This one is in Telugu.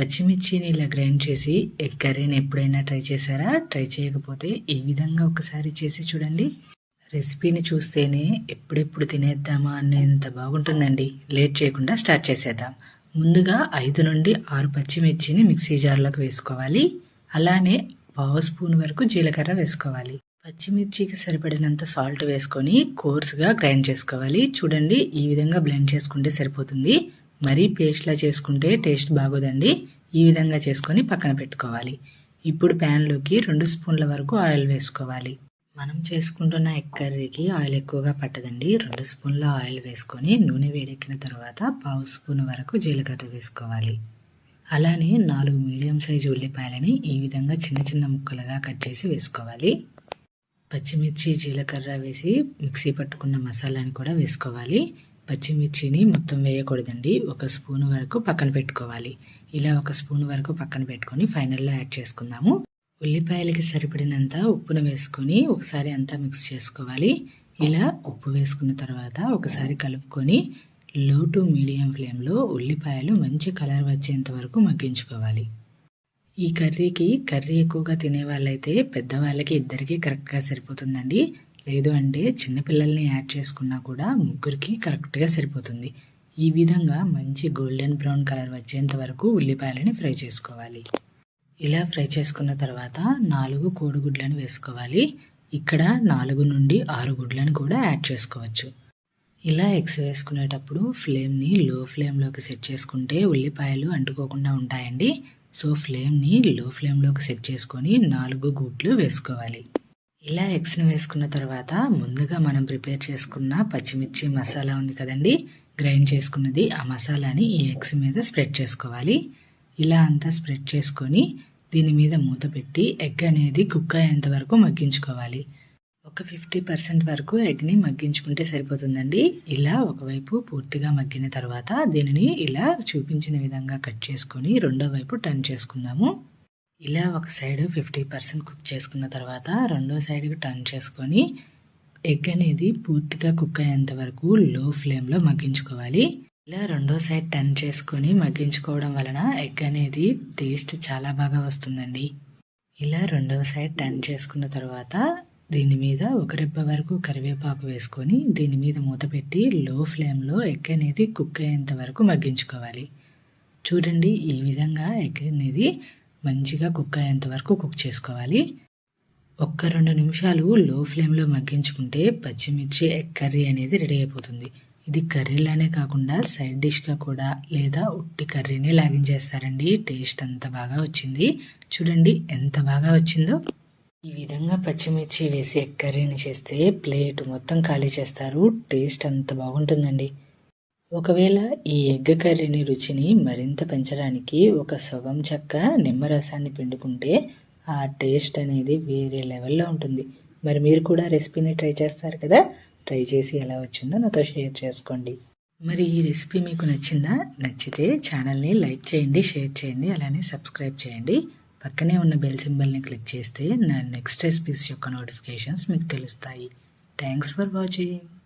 పచ్చిమిర్చిని ఇలా గ్రైండ్ చేసి ఎగ్ కర్రీని ఎప్పుడైనా ట్రై చేశారా? ట్రై చేయకపోతే ఈ విధంగా ఒకసారి చేసి చూడండి. రెసిపీని చూస్తేనే ఎప్పుడెప్పుడు తినేద్దామా అనేంత బాగుంటుందండి. లేట్ చేయకుండా స్టార్ట్ చేసేద్దాం. ముందుగా ఐదు నుండి ఆరు పచ్చిమిర్చిని మిక్సీ జార్లోకి వేసుకోవాలి. అలానే పావు స్పూన్ వరకు జీలకర్ర వేసుకోవాలి. పచ్చిమిర్చికి సరిపడినంత సాల్ట్ వేసుకొని కోర్సుగా గ్రైండ్ చేసుకోవాలి. చూడండి ఈ విధంగా బ్లెండ్ చేసుకుంటే సరిపోతుంది. మరీ పేస్ట్లా చేసుకుంటే టేస్ట్ బాగోదండి. ఈ విధంగా చేసుకొని పక్కన పెట్టుకోవాలి. ఇప్పుడు ప్యాన్లోకి రెండు స్పూన్ల వరకు ఆయిల్ వేసుకోవాలి. మనం చేసుకుంటున్న ఎగ్ కర్రీకి ఆయిల్ ఎక్కువగా పట్టదండి. రెండు స్పూన్ల ఆయిల్ వేసుకొని నూనె వేడెక్కిన తర్వాత పావు స్పూన్ వరకు జీలకర్ర వేసుకోవాలి. అలానే నాలుగు మీడియం సైజు ఉల్లిపాయలని ఈ విధంగా చిన్న చిన్న ముక్కలుగా కట్ చేసి వేసుకోవాలి. పచ్చిమిర్చి జీలకర్ర వేసి మిక్సీ పట్టుకున్న మసాలాని కూడా వేసుకోవాలి. పచ్చిమిర్చిని మొత్తం వేయకూడదండి. ఒక స్పూన్ వరకు పక్కన పెట్టుకోవాలి. ఇలా ఒక స్పూన్ వరకు పక్కన పెట్టుకొని ఫైనల్లో యాడ్ చేసుకుందాము. ఉల్లిపాయలకి సరిపడినంత ఉప్పును వేసుకొని ఒకసారి అంతా మిక్స్ చేసుకోవాలి. ఇలా ఉప్పు వేసుకున్న తర్వాత ఒకసారి కలుపుకొని లో టు మీడియం ఫ్లేమ్లో ఉల్లిపాయలు మంచి కలర్ వచ్చేంత వరకు మగ్గించుకోవాలి. ఈ కర్రీకి కర్రీ ఎక్కువగా తినే వాళ్ళైతే పెద్దవాళ్ళకి ఇద్దరికీ కరెక్ట్గా సరిపోతుందండి. లేదు అంటే చిన్నపిల్లల్ని యాడ్ చేసుకున్నా కూడా ముగ్గురికి కరెక్ట్గా సరిపోతుంది. ఈ విధంగా మంచి గోల్డెన్ బ్రౌన్ కలర్ వచ్చేంత వరకు ఉల్లిపాయలని ఫ్రై చేసుకోవాలి. ఇలా ఫ్రై చేసుకున్న తర్వాత నాలుగు కోడిగుడ్లను వేసుకోవాలి. ఇక్కడ నాలుగు నుండి ఆరు గుడ్లను కూడా యాడ్ చేసుకోవచ్చు. ఇలా ఎగ్స్ వేసుకునేటప్పుడు ఫ్లేమ్ని లో ఫ్లేమ్లోకి సెట్ చేసుకుంటే ఉల్లిపాయలు అంటుకోకుండా ఉంటాయండి. సో ఫ్లేమ్ని లో ఫ్లేమ్లోకి సెట్ చేసుకొని నాలుగు గుడ్లు వేసుకోవాలి. ఇలా ఎగ్స్ని వేసుకున్న తర్వాత ముందుగా మనం ప్రిపేర్ చేసుకున్న పచ్చిమిర్చి మసాలా ఉంది కదండి గ్రైండ్ చేసుకున్నది ఆ మసాలాని ఈ ఎగ్స్ మీద స్ప్రెడ్ చేసుకోవాలి. ఇలా అంతా స్ప్రెడ్ చేసుకొని దీని మీద మూత పెట్టి ఎగ్ అనేది కుక్ అయ్యేంత వరకు మగ్గించుకోవాలి. ఒక ఫిఫ్టీ పర్సెంట్ వరకు ఎగ్ని మగ్గించుకుంటే సరిపోతుందండి. ఇలా ఒకవైపు పూర్తిగా మగ్గిన తర్వాత దీనిని ఇలా చూపించిన విధంగా కట్ చేసుకొని రెండో వైపు టర్న్ చేసుకుందాము. ఇలా ఒక సైడ్ ఫిఫ్టీ పర్సెంట్ కుక్ చేసుకున్న తర్వాత రెండో సైడ్కి టర్న్ చేసుకొని ఎగ్ అనేది పూర్తిగా కుక్ అయ్యేంత వరకు లో ఫ్లేమ్లో మగ్గించుకోవాలి. ఇలా రెండో సైడ్ టర్న్ చేసుకొని మగ్గించుకోవడం వలన ఎగ్ అనేది టేస్ట్ చాలా బాగా వస్తుందండి. ఇలా రెండవ సైడ్ టర్న్ చేసుకున్న తర్వాత దీని మీద ఒక రెబ్బ వరకు కరివేపాకు వేసుకొని దీని మీద మూత పెట్టి లో ఫ్లేమ్లో ఎగ్ అనేది కుక్ అయ్యేంత వరకు మగ్గించుకోవాలి. చూడండి ఈ విధంగా ఎగ్ అనేది మంచిగా కుక్ అయ్యేంత వరకు కుక్ చేసుకోవాలి. ఒక్క రెండు నిమిషాలు లో ఫ్లేమ్లో మగ్గించుకుంటే పచ్చిమిర్చి ఎగ్ కర్రీ అనేది రెడీ అయిపోతుంది. ఇది కర్రీలానే కాకుండా సైడ్ డిష్గా కూడా లేదా ఉట్టి కర్రీనే లాగించేస్తారండి. టేస్ట్ అంత బాగా వచ్చింది. చూడండి ఎంత బాగా వచ్చిందో. ఈ విధంగా పచ్చిమిర్చి వేసి ఎగ్ కర్రీని చేస్తే ప్లేట్ మొత్తం ఖాళీ చేస్తారు. టేస్ట్ అంత బాగుంటుందండి. ఒకవేళ ఈ ఎగ్ కర్రీని రుచిని మరింత పెంచడానికి ఒక సగం చెక్క నిమ్మరసాన్ని పిండుకుంటే ఆ టేస్ట్ అనేది వేరే లెవెల్లో ఉంటుంది. మరి మీరు కూడా రెసిపీని ట్రై చేస్తారు కదా? ట్రై చేసి ఎలా వచ్చిందో నాతో షేర్ చేసుకోండి. మరి ఈ రెసిపీ మీకు నచ్చిందా? నచ్చితే ఛానల్ని లైక్ చేయండి షేర్ చేయండి అలానే సబ్స్క్రైబ్ చేయండి. పక్కనే ఉన్న బెల్ సింబల్ని క్లిక్ చేస్తే నా నెక్స్ట్ రెసిపీస్ యొక్క నోటిఫికేషన్స్ మీకు తెలుస్తాయి. Thanks for watching.